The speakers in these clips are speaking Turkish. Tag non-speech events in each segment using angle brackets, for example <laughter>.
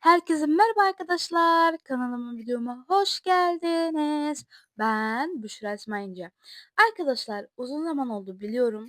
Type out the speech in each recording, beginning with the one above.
Herkese merhaba arkadaşlar. Kanalıma videoma hoş geldiniz. Ben Büşra İsmailce. Arkadaşlar uzun zaman oldu biliyorum.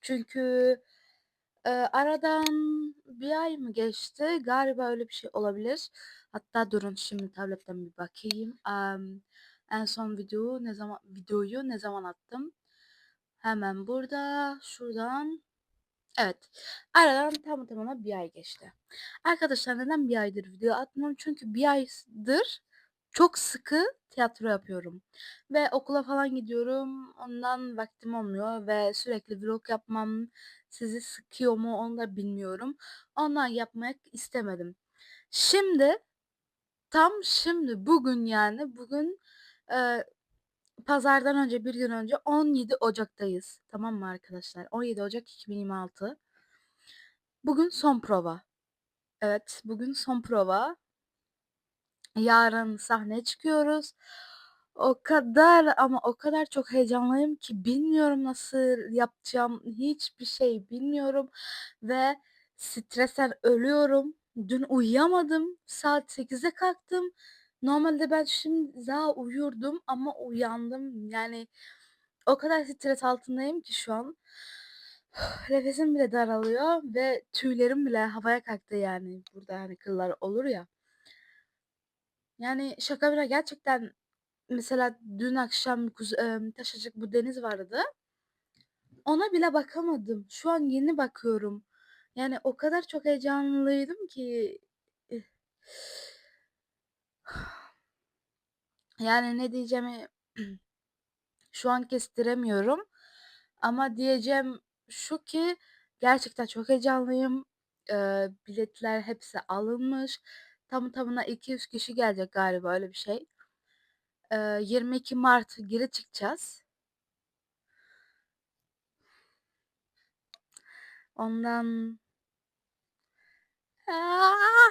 Çünkü e, aradan bir ay mı geçti? Galiba öyle bir şey olabilir. Hatta durun şimdi tabletten bir bakayım. Am, en son videoyu ne zaman videoyu ne zaman attım? Hemen burada, şuradan Evet. Aradan tam tamına bir ay geçti. Arkadaşlar neden bir aydır video atmıyorum? Çünkü bir aydır çok sıkı tiyatro yapıyorum. Ve okula falan gidiyorum. Ondan vaktim olmuyor ve sürekli vlog yapmam sizi sıkıyor mu onu da bilmiyorum. Ondan yapmak istemedim. Şimdi tam şimdi bugün yani bugün e, pazardan önce bir gün önce 17 Ocak'tayız. Tamam mı arkadaşlar? 17 Ocak 2026. Bugün son prova. Evet, bugün son prova. Yarın sahneye çıkıyoruz. O kadar ama o kadar çok heyecanlıyım ki bilmiyorum nasıl yapacağım. Hiçbir şey bilmiyorum ve stresten ölüyorum. Dün uyuyamadım. Saat 8'de kalktım. Normalde ben şimdi daha uyurdum ama uyandım. Yani o kadar stres altındayım ki şu an. <sighs> Nefesim bile daralıyor ve tüylerim bile havaya kalktı yani. Burada hani kıllar olur ya. Yani şaka bile gerçekten mesela dün akşam kuz bu deniz vardı. Ona bile bakamadım. Şu an yeni bakıyorum. Yani o kadar çok heyecanlıydım ki. Yani ne diyeceğimi <clears throat> şu an kestiremiyorum. Ama diyeceğim şu ki gerçekten çok heyecanlıyım. Eee, biletler hepsi alınmış. Tamı tamına 200 kişi gelecek galiba öyle bir şey. Eee, 22 Mart geri çıkacağız. Ondan Ah!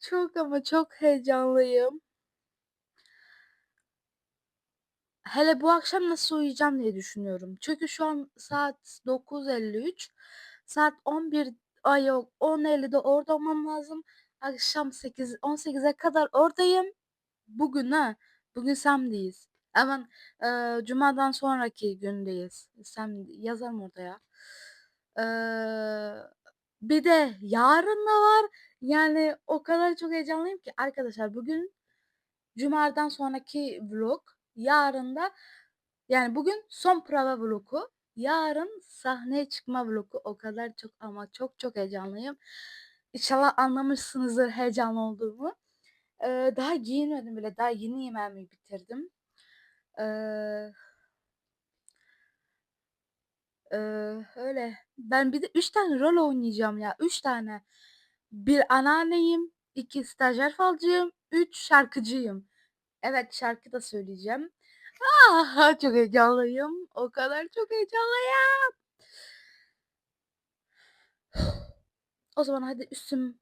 Çok ama çok heyecanlıyım. Hele bu akşam nasıl uyuyacağım diye düşünüyorum. Çünkü şu an saat 9.53. Saat 11 ay yok 10.50'de orada olmam lazım. Akşam 8 18'e kadar oradayım. Bugün ha. Bugün Sam'deyiz. Hemen eee, Cuma'dan sonraki gündeyiz. Sam yazarım orada ya. Eee, bir de yarın da var. Yani o kadar çok heyecanlıyım ki arkadaşlar bugün Cuma'dan sonraki vlog. Yarın da yani bugün son prova vlogu. Yarın sahneye çıkma vlogu. O kadar çok ama çok çok heyecanlıyım. İnşallah anlamışsınızdır heyecanlı olduğumu. Eee, daha giyinmedim bile. Daha yeni yemeğimi bitirdim. Eee Eee, öyle. Ben bir de 3 tane rol oynayacağım ya. 3 tane. Bir anneanneyim, 2 stajyer falcıyım, 3 şarkıcıyım. Evet şarkı da söyleyeceğim. Ah, çok heyecanlıyım. O kadar çok heyecanlıyım. <sighs> O zaman hadi üstüm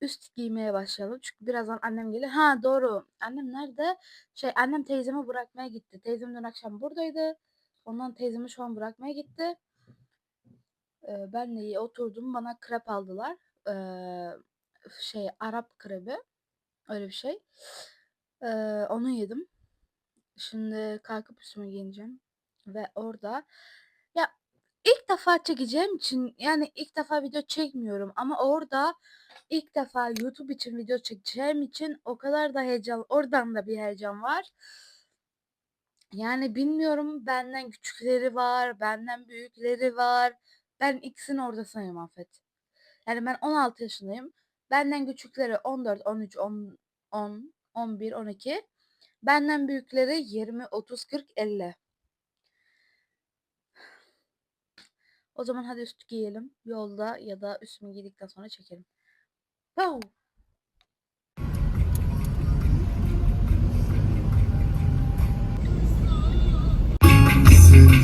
üst giymeye başlayalım. Çünkü birazdan annem gelir. Ha doğru. Annem nerede? Şey annem teyzemi bırakmaya gitti. Teyzem dün akşam buradaydı. Ondan teyzemi şu an bırakmaya gitti. Eee, ben de oturdum. Bana krep aldılar. Eee, şey Arap krebi. Öyle bir şey. Eee, onu yedim. Şimdi kalkıp üstüme giyineceğim. Ve orada ya ilk defa çekeceğim için yani ilk defa video çekmiyorum ama orada ilk defa YouTube için video çekeceğim için o kadar da heyecan oradan da bir heyecan var. Yani bilmiyorum benden küçükleri var, benden büyükleri var. Ben ikisinin ortasındayım Afet. Yani ben 16 yaşındayım. Benden küçükleri 14, 13, 10, 10, 11, 12. Benden büyükleri 20, 30, 40, 50. O zaman hadi üst giyelim. Yolda ya da üstümü giydikten sonra çekelim. Sen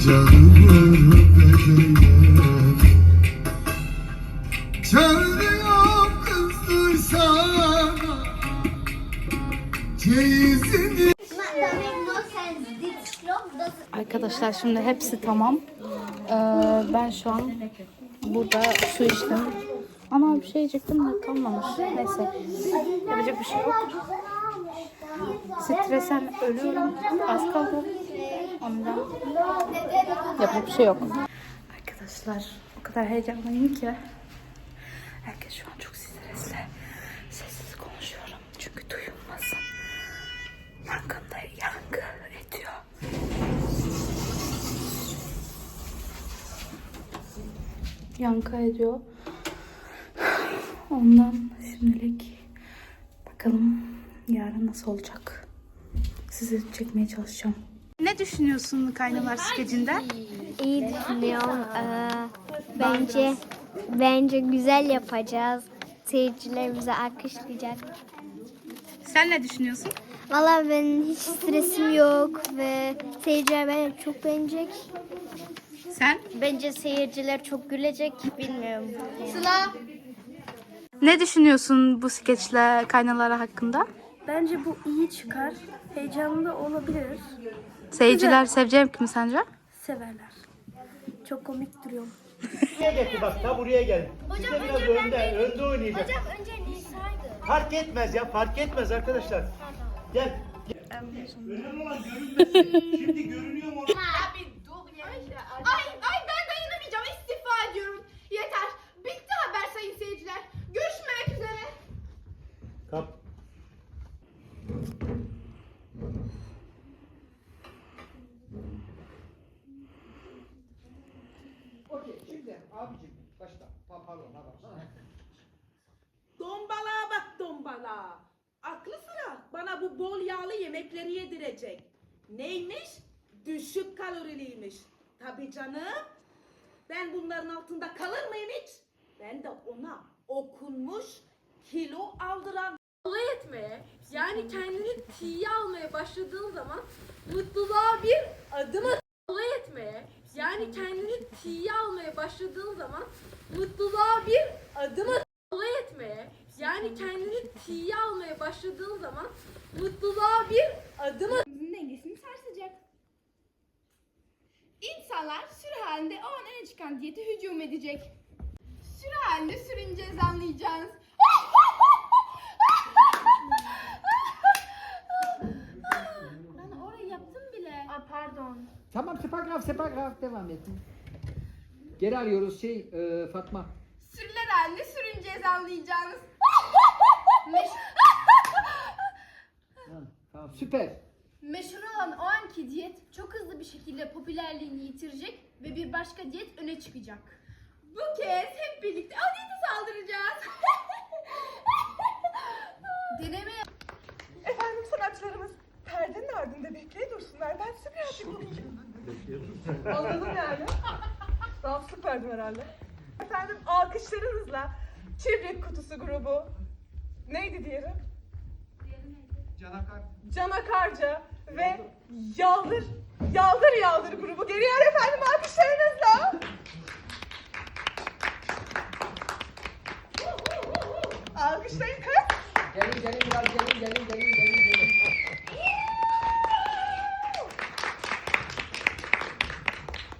canımı bebeğim Söylüyorum Arkadaşlar şimdi hepsi tamam. Ee, ben şu an burada su içtim. Ana bir şey yiyecektim de kalmamış. Neyse. Yapacak bir şey yok. Stresen ölüyorum. Az kaldı. Ondan yapacak bir şey yok. Arkadaşlar o kadar heyecanlıyım ki. Herkes şu an çok Yankı ediyor. Ondan şimdilik bakalım yarın nasıl olacak. Sizi çekmeye çalışacağım. Ne düşünüyorsun Kaynalar skecinden? İyi düşünüyorum. Ee, bence bence güzel yapacağız. Seyirciler bize alkışlayacak. Sen ne düşünüyorsun? Valla benim hiç stresim yok ve seyirciler beni çok beğenecek. Sen? Bence seyirciler çok gülecek. Bilmiyorum. Ne düşünüyorsun bu skeçle Kaynalara hakkında? Bence bu iyi çıkar. Heyecanlı olabilir. Seyirciler seveceğim kimi sence? Severler. Çok komik duruyor. Buraya getir bak ta buraya gel. Siz de biraz önde, önde oynayacak. önce Nisa'ydı. Fark etmez ya, fark etmez arkadaşlar. Gel. Önemli olan görünmesi. Şimdi görünüyor mu? Ay, ay ben dayanamayacağım. İstifa ediyorum. Yeter. Bitti haber sayın seyirciler. Görüşmek üzere. Kap. Okey şimdi abicim başla. Pa pardon pardon. Dombala bak dombala. Aklı sıra bana bu bol yağlı yemekleri yedirecek. Neymiş? Düşük kaloriliymiş. Tabii canım. Ben bunların altında kalır mıyım hiç? Ben de ona okunmuş kilo aldıran Alay etmeye, yani kendini tiye almaya başladığın zaman mutluluğa bir adım at. Alay etmeye, yani kendini tiye almaya başladığın zaman mutluluğa bir adım at. Alay etmeye, yani kendini tiye almaya başladığın zaman mutluluğa bir adım at. dengesini sarsacak. İnsanlar sürü halinde o an öne çıkan diyete hücum edecek. Sürü halinde sürüneceğiz anlayacağınız. Ben orayı yaptım bile. Aa, pardon. Tamam sepagraf sepagraf devam et. Geri arıyoruz şey e, Fatma. Sürüler halinde sürüneceğiz anlayacağınız. Ha, tamam süper. Meşhur olan o anki diyet çok hızlı bir şekilde popülerliğini yitirecek ve bir başka diyet öne çıkacak. Bu kez hep birlikte o diyete saldıracağız. <laughs> Deneme Efendim sanatçılarımız perdenin ardında bekleye dursunlar. Ben size birazcık okuyayım. Anladım yani. Tamam süperdim herhalde. Efendim alkışlarınızla Çivrik Kutusu grubu. Neydi diğeri? Canakar. Can Akarca ve Yaldır, Yaldır Yaldır grubu geliyor efendim alkışlarınızla. Alkışlayın kız. Gelin gelin biraz gelin gelin gelin gelin gelin.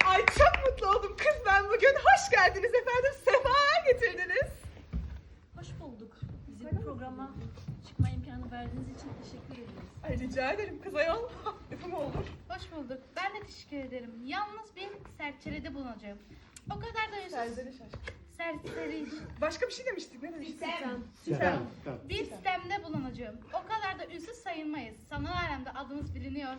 Ay çok mutlu oldum kız ben bugün. Hoş geldiniz efendim. Teşekkür ederiz. Ay rica ederim kız ayol. <laughs> Lafım olur. Hoş bulduk. Ben de teşekkür ederim. Yalnız bir serçelede bulunacağım. O kadar da yüzsüz Serzeri şaş. serseri. Başka bir şey demiştik. Ne demiştik? Sen. Bir sistemde bulunacağım. O kadar da ünsüz sayılmayız. Sanal alemde adımız biliniyor.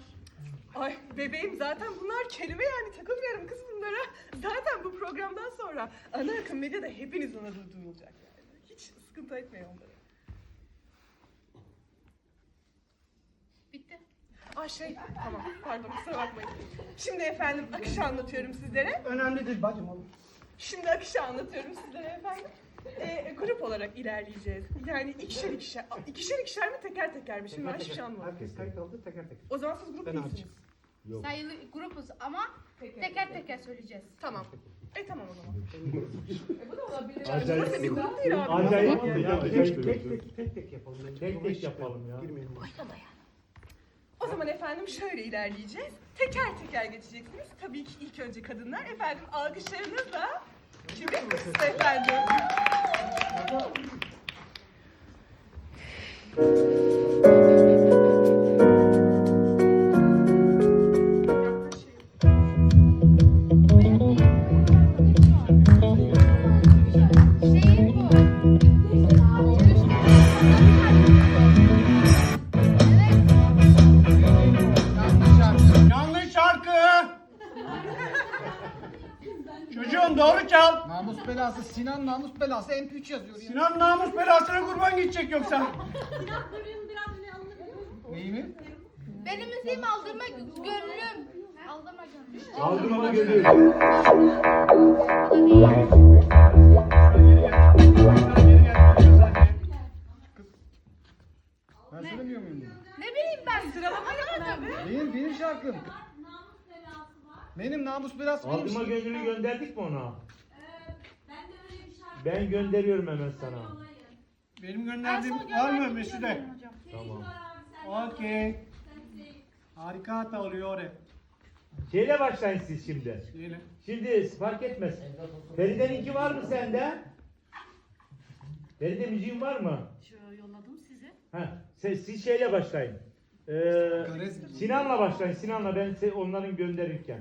Ay bebeğim zaten bunlar kelime yani takılmıyorum kız bunlara. Zaten bu programdan sonra ana akım medyada hepinizin adı duyulacak yani. Hiç sıkıntı etmeyin onlara. Bitti. Aa şey tamam pardon kusura bakmayın. Şimdi efendim akışı anlatıyorum sizlere. Önemli değil bacım oğlum. Şimdi akışı anlatıyorum sizlere efendim. Ee, grup olarak ilerleyeceğiz. Yani ikişer ikişer, ikişer ikişer mi teker teker mi? Şimdi ben hiçbir şey anlamadım. Herkes kayıt aldı teker teker. O zaman siz grup Ben değilsiniz. Yok. Sayılı grubuz ama teker teker söyleyeceğiz. Tamam. E tamam o zaman. <laughs> e bu da olabilir. Acayip. Burası bir grup değil abi. Acayip. Ya, tek, tek, tek, tek tek yapalım. Tek tek yapalım ya. Girmeyelim. O zaman efendim şöyle ilerleyeceğiz. Teker teker geçeceksiniz. Tabii ki ilk önce kadınlar. Efendim alkışlarınızla Yanlış Çocuğum doğru çal. Namus belası Sinan namus belası MP3 yazıyor ya. Sinan namus belasına kurban gidecek yoksa. Neyi mi? Benim müziğimi aldırma gönlüm. Aldırma gönlüm. Aldım ama görüyorum. Ben söylemiyor muyum? bunu? Ne bileyim ben sıralamayı Benim, benim şarkım. Benim namus belası benim Aldıma şarkım. gönlünü gönderdik mi ona? Ben gönderiyorum hemen sana. Benim gönderdiğim var mı Mesude? Tamam. Okey. Harika hata oluyor oraya. Şeyle başlayın siz şimdi. Şimdi fark etmez. Feride'ninki var mı sende? Feride müziğin var mı? yolladım size. Ha, siz, siz şeyle başlayın. Ee, Sinan'la başlayın. Sinan'la ben onların gönderirken.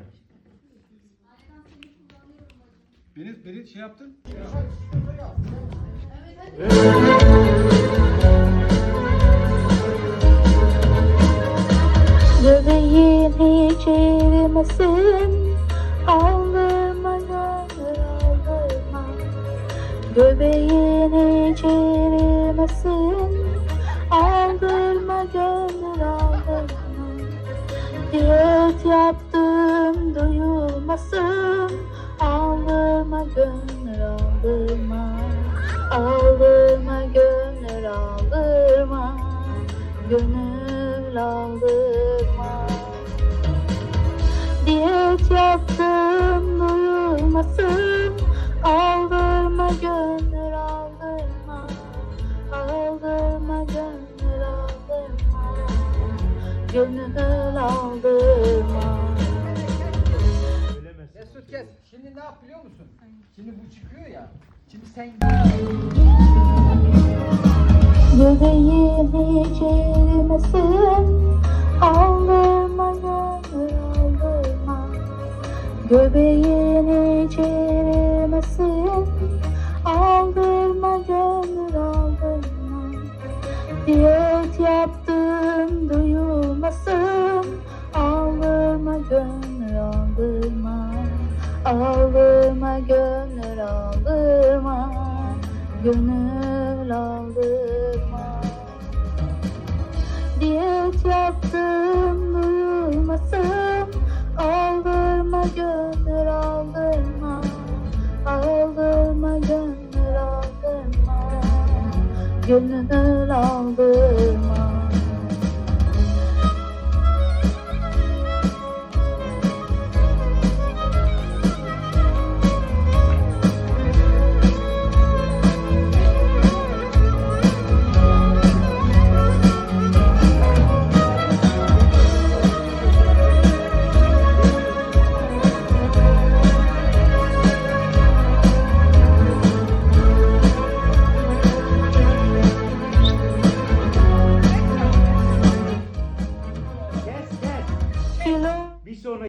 Beni, beni şey yaptın. Göbeğin hiç erimesin. Aldırma gönül Göbeğin hiç erimesin. Aldırma gönül aldırma. Diyet yaptım duyulmasın Aldırma gönül aldırma Aldırma gönül aldırma Gönül aldırma Diyet yaptım duyulmasın Aldırma gönül aldırma Aldırma gönül aldırma Gönül aldırma. Mesut kes. Şimdi ne yap biliyor musun? Şimdi bu çıkıyor ya. Şimdi sen Göbeğim hiç erimesin Aldırma gönül aldırma aldırma Diyet yaptım duyulmasın. Aldırma gönül aldırma. Aldırma gönül aldırma. Gönül aldırma